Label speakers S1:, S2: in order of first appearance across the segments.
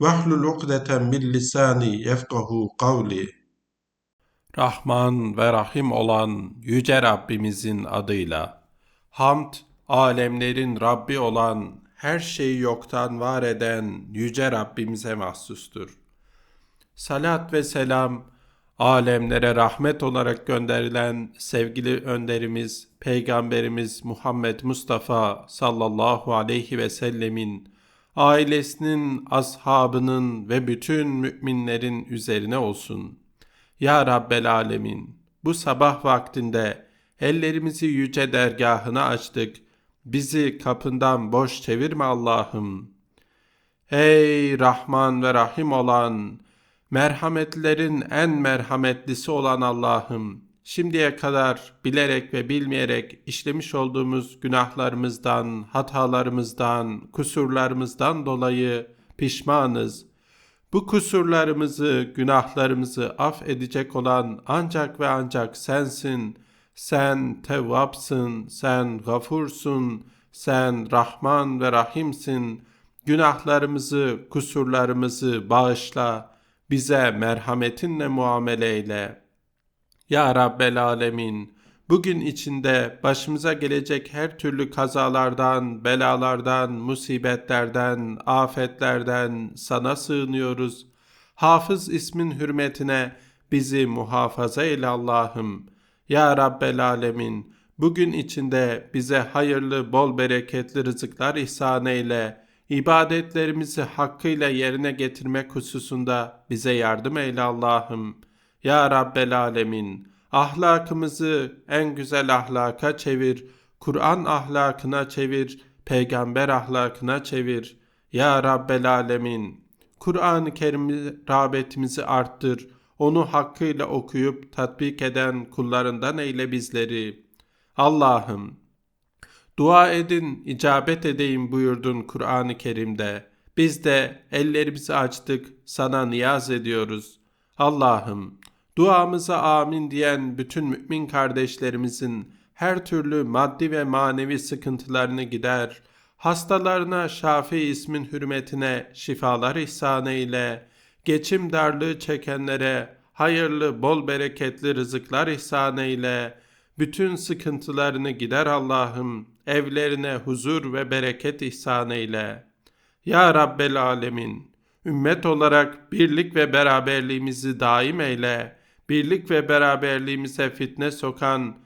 S1: Vahlul ukdeten min lisani yefkahu kavli.
S2: Rahman ve Rahim olan Yüce Rabbimizin adıyla. Hamd, alemlerin Rabbi olan, her şeyi yoktan var eden Yüce Rabbimize mahsustur. Salat ve selam, alemlere rahmet olarak gönderilen sevgili önderimiz, Peygamberimiz Muhammed Mustafa sallallahu aleyhi ve sellemin ailesinin, ashabının ve bütün müminlerin üzerine olsun. Ya Rabbel Alemin, bu sabah vaktinde ellerimizi yüce dergahına açtık. Bizi kapından boş çevirme Allah'ım. Ey Rahman ve Rahim olan, merhametlerin en merhametlisi olan Allah'ım, şimdiye kadar bilerek ve bilmeyerek işlemiş olduğumuz günahlarımızdan, hatalarımızdan, kusurlarımızdan dolayı pişmanız. Bu kusurlarımızı, günahlarımızı af edecek olan ancak ve ancak sensin. Sen tevvapsın, sen gafursun, sen Rahman ve Rahimsin. Günahlarımızı, kusurlarımızı bağışla, bize merhametinle muamele eyle.'' Ya Rabbel Alemin, bugün içinde başımıza gelecek her türlü kazalardan, belalardan, musibetlerden, afetlerden sana sığınıyoruz. Hafız ismin hürmetine bizi muhafaza eyle Allah'ım. Ya Rabbel Alemin, bugün içinde bize hayırlı, bol bereketli rızıklar ihsan eyle. İbadetlerimizi hakkıyla yerine getirmek hususunda bize yardım eyle Allah'ım.'' Ya Rabbel Alemin, ahlakımızı en güzel ahlaka çevir, Kur'an ahlakına çevir, peygamber ahlakına çevir. Ya Rabbel Alemin, Kur'an-ı Kerim'i rağbetimizi arttır, onu hakkıyla okuyup tatbik eden kullarından eyle bizleri. Allah'ım, dua edin, icabet edeyim buyurdun Kur'an-ı Kerim'de. Biz de ellerimizi açtık, sana niyaz ediyoruz. Allah'ım, Duamıza amin diyen bütün mümin kardeşlerimizin her türlü maddi ve manevi sıkıntılarını gider, hastalarına Şafi ismin hürmetine şifalar ihsan eyle, geçim darlığı çekenlere hayırlı, bol bereketli rızıklar ihsan eyle, bütün sıkıntılarını gider Allah'ım, evlerine huzur ve bereket ihsan eyle. Ya Rabbel Alemin, ümmet olarak birlik ve beraberliğimizi daim eyle.'' Birlik ve beraberliğimize fitne sokan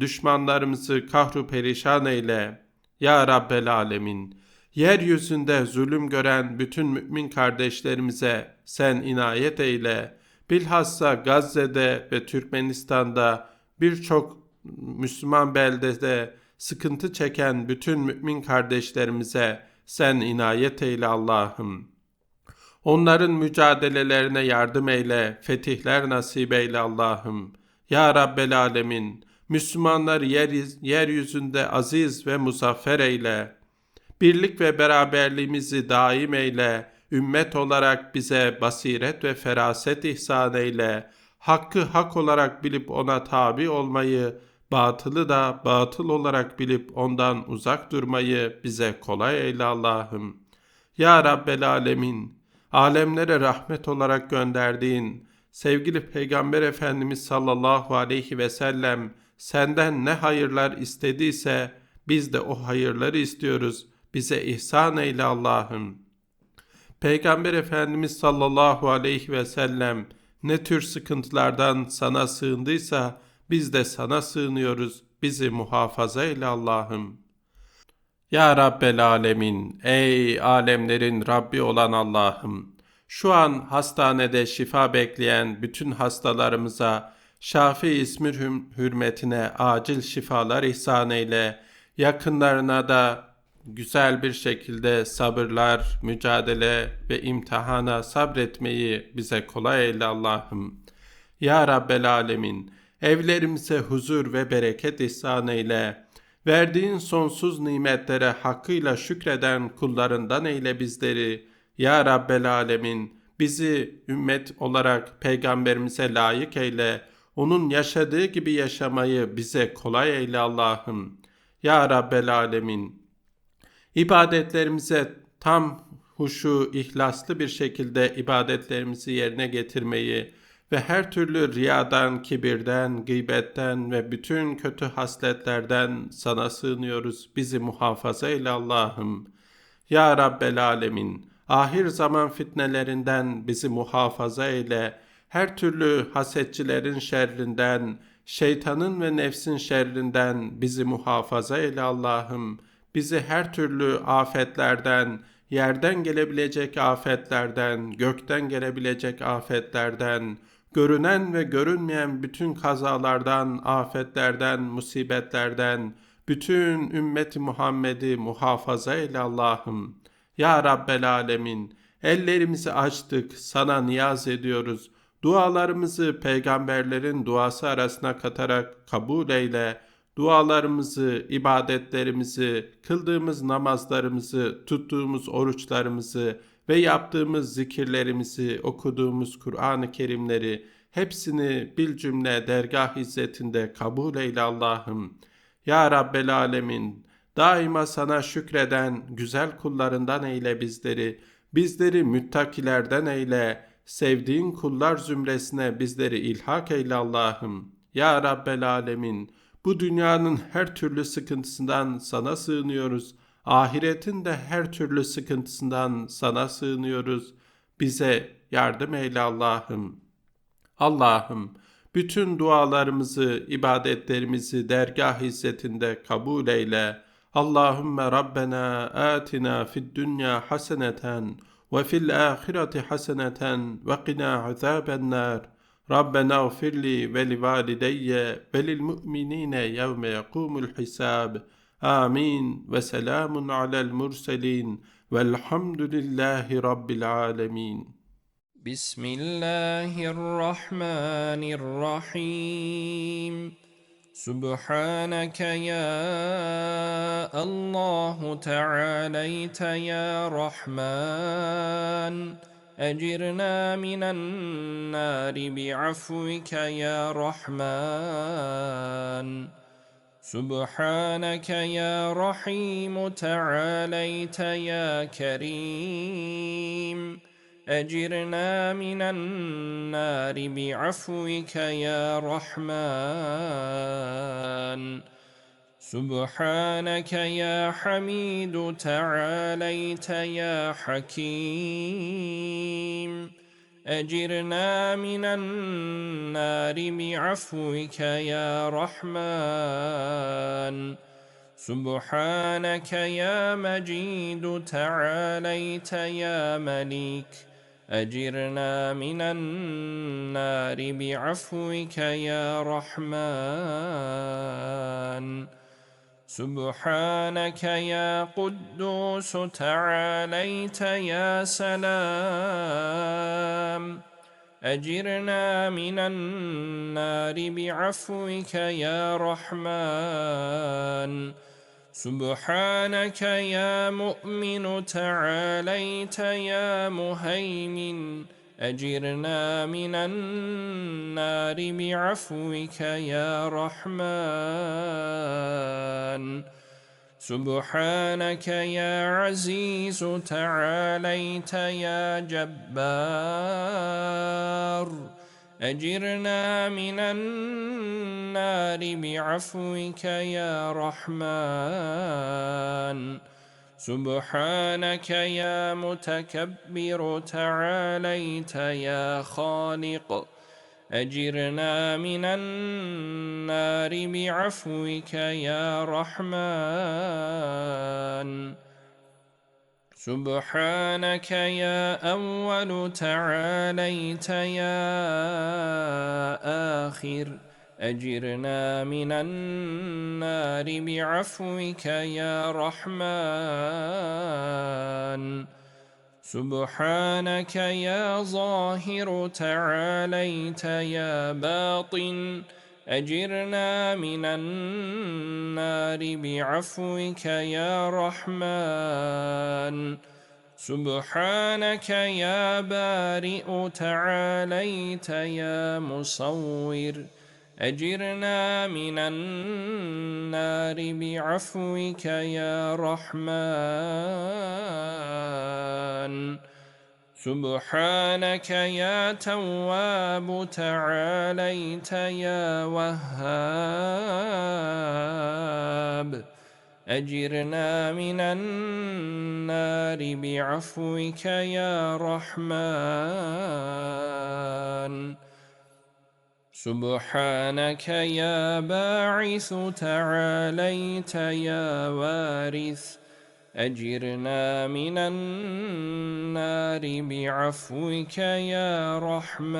S2: düşmanlarımızı kahru perişan eyle. Ya Rabbel Alemin, yeryüzünde zulüm gören bütün mümin kardeşlerimize sen inayet eyle. Bilhassa Gazze'de ve Türkmenistan'da birçok Müslüman beldede sıkıntı çeken bütün mümin kardeşlerimize sen inayet eyle Allah'ım. Onların mücadelelerine yardım eyle, fetihler nasip eyle Allah'ım. Ya Rabbel Alemin, Müslümanlar yer, yeryüzünde aziz ve muzaffer eyle. Birlik ve beraberliğimizi daim eyle. Ümmet olarak bize basiret ve feraset ihsan eyle. Hakkı hak olarak bilip ona tabi olmayı, batılı da batıl olarak bilip ondan uzak durmayı bize kolay eyle Allah'ım. Ya Rabbel Alemin, alemlere rahmet olarak gönderdiğin sevgili Peygamber Efendimiz sallallahu aleyhi ve sellem senden ne hayırlar istediyse biz de o hayırları istiyoruz. Bize ihsan eyle Allah'ım. Peygamber Efendimiz sallallahu aleyhi ve sellem ne tür sıkıntılardan sana sığındıysa biz de sana sığınıyoruz. Bizi muhafaza eyle Allah'ım. Ya Rabbel Alemin, ey alemlerin Rabbi olan Allah'ım, şu an hastanede şifa bekleyen bütün hastalarımıza Şafi ismi hürmetine acil şifalar ihsan eyle, yakınlarına da güzel bir şekilde sabırlar, mücadele ve imtihana sabretmeyi bize kolay eyle Allah'ım. Ya Rabbel Alemin, evlerimize huzur ve bereket ihsan eyle. Verdiğin sonsuz nimetlere hakkıyla şükreden kullarından eyle bizleri. Ya Rabbel Alemin, bizi ümmet olarak peygamberimize layık eyle. Onun yaşadığı gibi yaşamayı bize kolay eyle Allah'ım. Ya Rabbel Alemin, ibadetlerimize tam huşu, ihlaslı bir şekilde ibadetlerimizi yerine getirmeyi ve her türlü riyadan, kibirden, gıybetten ve bütün kötü hasletlerden sana sığınıyoruz. Bizi muhafaza eyle Allah'ım. Ya Rabbel Alemin, ahir zaman fitnelerinden bizi muhafaza eyle. Her türlü hasetçilerin şerrinden, şeytanın ve nefsin şerrinden bizi muhafaza eyle Allah'ım. Bizi her türlü afetlerden, yerden gelebilecek afetlerden, gökten gelebilecek afetlerden, görünen ve görünmeyen bütün kazalardan, afetlerden, musibetlerden, bütün ümmeti Muhammed'i muhafaza eyle Allah'ım. Ya Rabbel Alemin, ellerimizi açtık, sana niyaz ediyoruz. Dualarımızı peygamberlerin duası arasına katarak kabul eyle. Dualarımızı, ibadetlerimizi, kıldığımız namazlarımızı, tuttuğumuz oruçlarımızı ve yaptığımız zikirlerimizi, okuduğumuz Kur'an-ı Kerimleri hepsini bil cümle dergah izzetinde kabul eyle Allah'ım. Ya Rabbel Alemin, daima sana şükreden güzel kullarından eyle bizleri, bizleri müttakilerden eyle, sevdiğin kullar zümresine bizleri ilhak eyle Allah'ım. Ya Rabbel Alemin, bu dünyanın her türlü sıkıntısından sana sığınıyoruz. Ahiretin de her türlü sıkıntısından sana sığınıyoruz. Bize yardım eyle Allah'ım. Allah'ım bütün dualarımızı, ibadetlerimizi dergah hizmetinde kabul eyle. Allahümme Rabbena atina fid dünya haseneten ve fil ahireti haseneten ve qina azaben nar. Rabbena gfirli ve livalideyye ve lil mu'minine yevme yekumul hisab.'' آمين. وسلام على المرسلين. والحمد لله رب العالمين.
S3: بسم الله الرحمن الرحيم. سبحانك يا الله تعاليت يا رحمن. أجرنا من النار بعفوك يا رحمن. سبحانك يا رحيم تعاليت يا كريم أجرنا من النار بعفوك يا رحمن سبحانك يا حميد تعاليت يا حكيم أجرنا من النار بعفوك يا رحمن. سبحانك يا مجيد تعاليت يا مليك. أجرنا من النار بعفوك يا رحمن. سبحانك يا قدوس تعاليت يا سلام. أجرنا من النار بعفوك يا رحمن. سبحانك يا مؤمن تعاليت يا مهيمن. أجرنا من النار بعفوك يا رحمن. سبحانك يا عزيز تعاليت يا جبار. أجرنا من النار بعفوك يا رحمن. سبحانك يا متكبر تعاليت يا خالق. أجرنا من النار بعفوك يا رحمن. سبحانك يا أول تعاليت يا آخر. أجرنا من النار بعفوك يا رحمن. سبحانك يا ظاهر تعاليت يا باطن. أجرنا من النار بعفوك يا رحمن. سبحانك يا بارئ تعاليت يا مصور. أجرنا من النار بعفوك يا رحمن. سبحانك يا تواب تعاليت يا وهاب. أجرنا من النار بعفوك يا رحمن. سبحانك يا باعث تعاليت يا وارث أجرنا من النار بعفوك يا رحمن